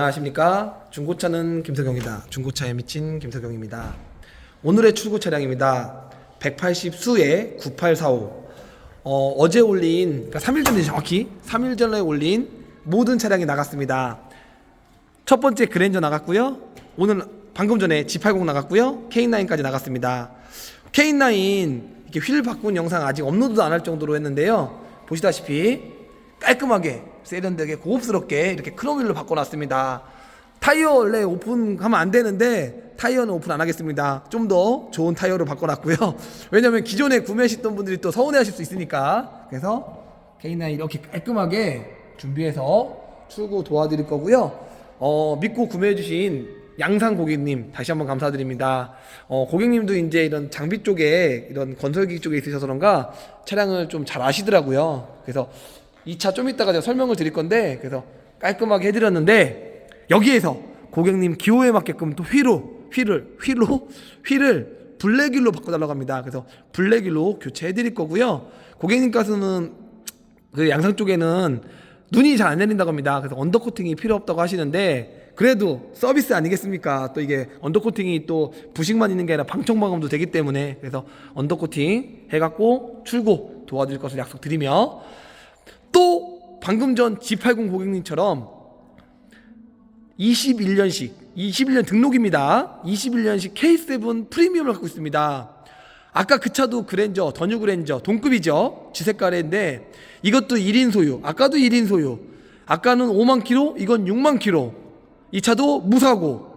안녕하십니까? 중고차는 김석영이다. 중고차에 미친 김석영입니다. 오늘의 출고 차량입니다. 180 수의 9845 어, 어제 올린 그러니까 3일 전에 정확히. 3일 전에 올린 모든 차량이 나갔습니다. 첫 번째 그랜저 나갔고요. 오늘 방금 전에 G80 나갔고요. K9까지 나갔습니다. K9 이렇게 휠 바꾼 영상 아직 업로드도 안 할 정도로 했는데요. 보시다시피 깔끔하게 세련되게 고급스럽게 이렇게 크롬휠로 바꿔놨습니다. 타이어 원래 오픈하면 안 되는데 타이어는 오픈 안 하겠습니다. 좀 더 좋은 타이어로 바꿔놨고요. 왜냐면 기존에 구매하셨던 분들이 또 서운해하실 수 있으니까 그래서 K9 이렇게 깔끔하게 준비해서 출고 도와드릴 거고요. 어, 믿고 구매해주신 양상 고객님 다시 한번 감사드립니다. 어, 고객님도 이제 이런 장비 쪽에 이런 건설기 쪽에 있으셔서 그런가 차량을 좀 잘 아시더라고요. 그래서 이차좀 이따가 제가 설명을 드릴 건데 그래서 깔끔하게 해드렸는데 여기에서 고객님 기호에 맞게끔 또 휠로 휠을 휠로 휠을 블랙휠로 바꿔달라고 합니다. 그래서 블랙휠로 교체해드릴 거고요. 고객님 가서는 그 양상 쪽에는 눈이 잘 안 내린다고 합니다. 그래서 언더코팅이 필요 없다고 하시는데 그래도 서비스 아니겠습니까? 또 이게 언더코팅이 또 부식만 있는 게 아니라 방청방음도 되기 때문에 그래서 언더코팅 해갖고 출고 도와드릴 것을 약속드리며 또 방금 전 G80 고객님처럼 21년식 21년 등록입니다. 21년식 K7 프리미엄을 갖고 있습니다. 아까 그 차도 그랜저, 더뉴 그랜저, 동급이죠. 쥐색깔인데 이것도 1인 소유. 아까도 1인 소유. 아까는 5만 킬로, 이건 6만 킬로. 이 차도 무사고.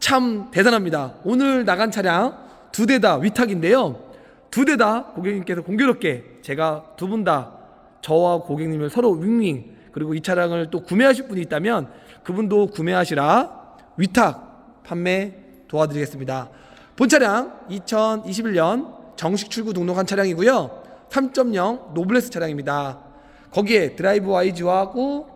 참 대단합니다. 오늘 나간 차량 두 대 다 위탁인데요. 두 대 다 고객님께서 공교롭게 제가 두 분 다 저와 고객님을 서로 윙윙 그리고 이 차량을 또 구매하실 분이 있다면 그분도 구매하시라 위탁 판매 도와드리겠습니다. 본 차량 2021년 정식 출고 등록한 차량이고요. 3.0 노블레스 차량입니다. 거기에 드라이브 와이즈하고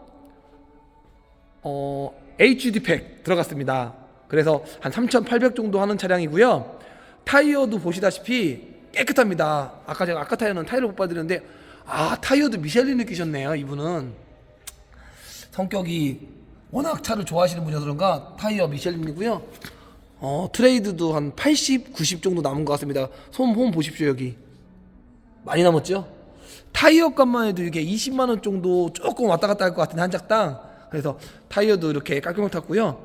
어, HD 팩 들어갔습니다. 그래서 한 3,800 정도 하는 차량이고요. 타이어도 보시다시피 깨끗합니다. 아까 제가 아까 타이어는 타이어를 못 봐드렸는데 아 타이어도 미셸린을 끼셨네요. 이분은 성격이 워낙 차를 좋아하시는 분이어서 그런가 타이어 미셸린이고요. 어, 트레이드도 한 80, 90 정도 남은 것 같습니다. 솜, 홈 보십시오 여기 많이 남았죠? 타이어 값만 해도 이게 20만 원 정도 조금 왔다 갔다 할 것 같은 한 작당. 그래서 타이어도 이렇게 깔끔하게 탔고요.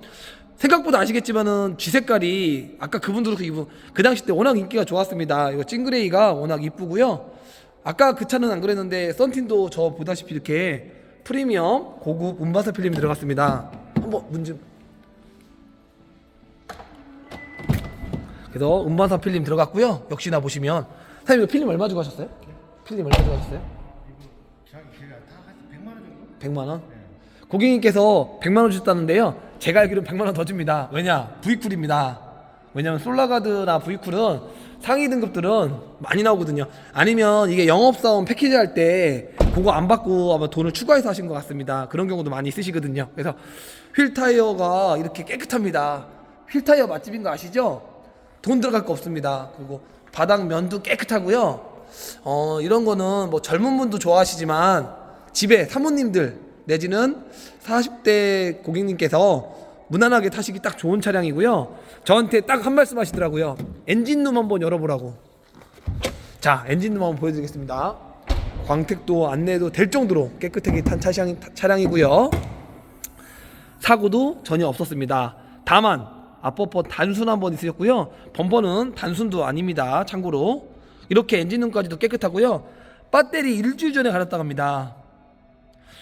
생각보다 아시겠지만은 쥐 색깔이 아까 그분들도 그 입은 그 당시 때 워낙 인기가 좋았습니다. 이거 찡그레이가 워낙 이쁘고요. 아까 그 차는 안 그랬는데 썬틴도 저 보다시피 이렇게 프리미엄 고급 운바사 필름이 들어갔습니다. 한번 문 좀. 그래서 운반사 필름 들어갔고요. 역시나 보시면 사장님 필름 얼마 주고 하셨어요? 필름 얼마 주고 하셨어요? 자기 걔가 다한 100만 원 정도? 100만 원? 고객님께서 100만 원 주셨다는데요. 제가 알기로는 100만 원 더 줍니다. 왜냐? V쿨입니다. 왜냐면 솔라가드나 V쿨은 상위 등급들은 많이 나오거든요. 아니면 이게 영업사원 패키지 할 때 그거 안 받고 아마 돈을 추가해서 하신 것 같습니다. 그런 경우도 많이 있으시거든요. 그래서 휠 타이어가 이렇게 깨끗합니다. 휠 타이어 맛집인 거 아시죠? 돈 들어갈 거 없습니다. 그리고 바닥 면도 깨끗하고요. 어, 이런 거는 뭐 젊은 분도 좋아하시지만 집에 사모님들 내지는 40대 고객님께서 무난하게 타시기 딱 좋은 차량이고요. 저한테 딱 한 말씀 하시더라고요. 엔진룸 한번 열어보라고. 자, 엔진룸 한번 보여드리겠습니다. 광택도 안내도 될 정도로 깨끗하게 탄 차량, 차량이고요. 사고도 전혀 없었습니다. 다만 앞버퍼 단순 한 번 있으셨고요. 범퍼는 단순도 아닙니다. 참고로 이렇게 엔진룸까지도 깨끗하고요. 배터리 일주일 전에 갈았다고 합니다.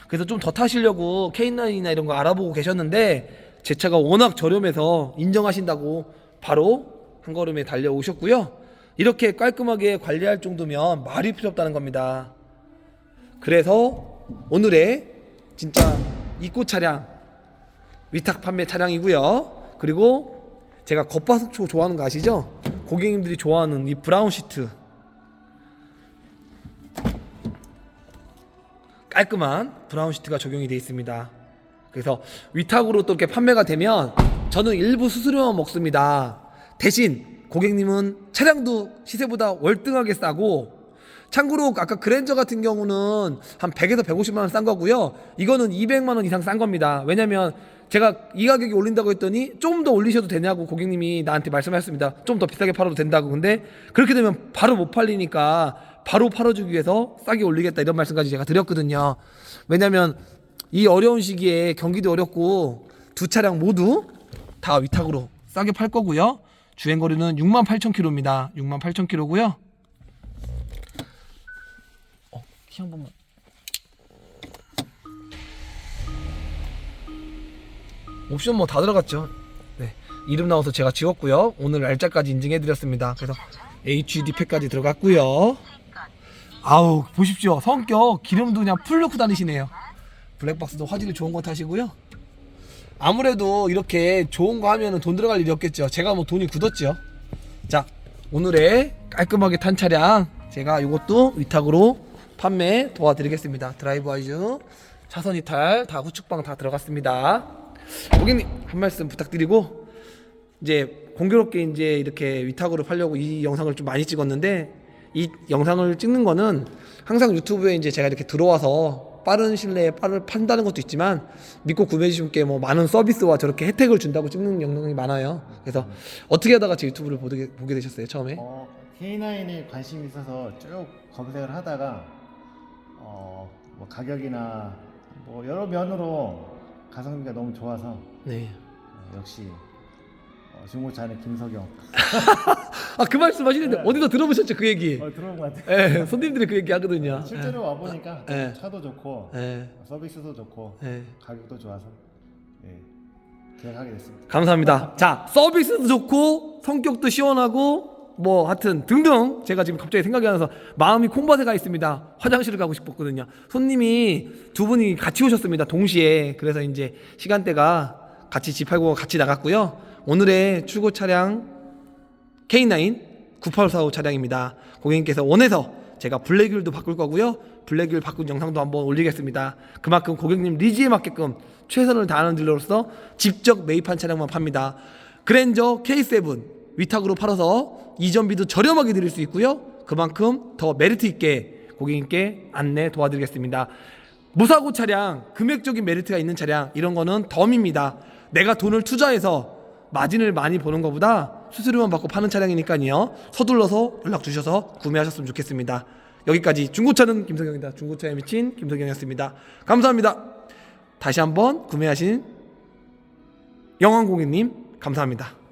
그래서 좀 더 타시려고 K9이나 이런 거 알아보고 계셨는데 제 차가 워낙 저렴해서 인정하신다고 바로 한 걸음에 달려오셨고요. 이렇게 깔끔하게 관리할 정도면 말이 필요 없다는 겁니다. 그래서 오늘의 진짜 입고 차량 위탁 판매 차량이고요. 그리고 제가 겉바속촉 좋아하는 거 아시죠? 고객님들이 좋아하는 이 브라운 시트 깔끔한 브라운 시트가 적용이 되어 있습니다. 그래서 위탁으로 또 이렇게 판매가 되면 저는 일부 수수료만 먹습니다. 대신 고객님은 차량도 시세보다 월등하게 싸고 참고로 아까 그랜저 같은 경우는 한 100에서 150만 원 싼 거고요. 이거는 200만 원 이상 싼 겁니다. 왜냐면 제가 이 가격에 올린다고 했더니 좀 더 올리셔도 되냐고 고객님이 나한테 말씀하셨습니다. 좀 더 비싸게 팔아도 된다고. 근데 그렇게 되면 바로 못 팔리니까 바로 팔아주기 위해서 싸게 올리겠다 이런 말씀까지 제가 드렸거든요. 왜냐면 이 어려운 시기에 경기도 어렵고 두 차량 모두 다 위탁으로 싸게 팔 거고요. 주행 거리는 6만 8천 킬로입니다. 6만 8천 킬로고요. 어, 키 한 번만. 옵션 뭐 다 들어갔죠. 네. 이름 나와서 제가 지웠고요. 오늘 날짜까지 인증해 드렸습니다. 그래서 HD 팩까지 들어갔고요. 아우, 보십시오. 성격 기름도 그냥 풀 넣고 다니시네요. 블랙박스도 화질이 좋은 거 타시고요. 아무래도 이렇게 좋은 거 하면은 돈 들어갈 일이 없겠죠. 제가 뭐 돈이 굳었죠. 자, 오늘의 깔끔하게 탄 차량 제가 이것도 위탁으로 판매 도와드리겠습니다. 드라이브 와이즈, 차선 이탈 다 후측방 다 들어갔습니다. 고객님 한 말씀 부탁드리고 이제 공교롭게 이제 이렇게 위탁으로 팔려고 이 영상을 좀 많이 찍었는데 이 영상을 찍는 거는 항상 유튜브에 이제 제가 이렇게 들어와서 빠른 신뢰에 빠를 판다는 것도 있지만 믿고 구매해 주신 분께 뭐 많은 서비스와 저렇게 혜택을 준다고 찍는 영상이 많아요. 그래서 어떻게 하다가 제 유튜브를 보게, 보게 되셨어요 처음에? 어, K9에 관심이 있어서 쭉 검색을 하다가 어, 뭐 가격이나 뭐 여러 면으로 가성비가 너무 좋아서 네. 어, 역시 어, 중고차는 김석영 아 그 말씀 하시는데 어디서 들어보셨죠 그 얘기? 어, 들어온 것 같아요. 예, 손님들이 그 얘기 하거든요. 실제로 와 보니까 예. 차도 좋고 예, 서비스도 좋고 예. 가격도 좋아서 예, 계약하게 됐습니다. 감사합니다. 자, 서비스도 좋고 성격도 시원하고 뭐 하여튼 등등 제가 지금 갑자기 생각이 나서 마음이 콩밭에 가 있습니다. 화장실을 가고 싶었거든요. 손님이 두 분이 같이 오셨습니다. 동시에. 그래서 이제 시간대가 같이 집 팔고 같이 나갔고요. 오늘의 출고 차량 K9 9845 차량입니다. 고객님께서 원해서 제가 블랙휠도 바꿀 거고요. 블랙휠 바꾼 영상도 한번 올리겠습니다. 그만큼 고객님 니즈에 맞게끔 최선을 다하는 딜러로서 직접 매입한 차량만 팝니다. 그랜저 K7 위탁으로 팔아서 이전비도 저렴하게 드릴 수 있고요. 그만큼 더 메리트 있게 고객님께 안내 도와드리겠습니다. 무사고 차량, 금액적인 메리트가 있는 차량 이런 거는 덤입니다. 내가 돈을 투자해서 마진을 많이 보는 것보다 수수료만 받고 파는 차량이니까요. 서둘러서 연락 주셔서 구매하셨으면 좋겠습니다. 여기까지 중고차는 김성경입니다. 중고차에 미친 김성경이었습니다. 감사합니다. 다시 한번 구매하신 영환고객님 감사합니다.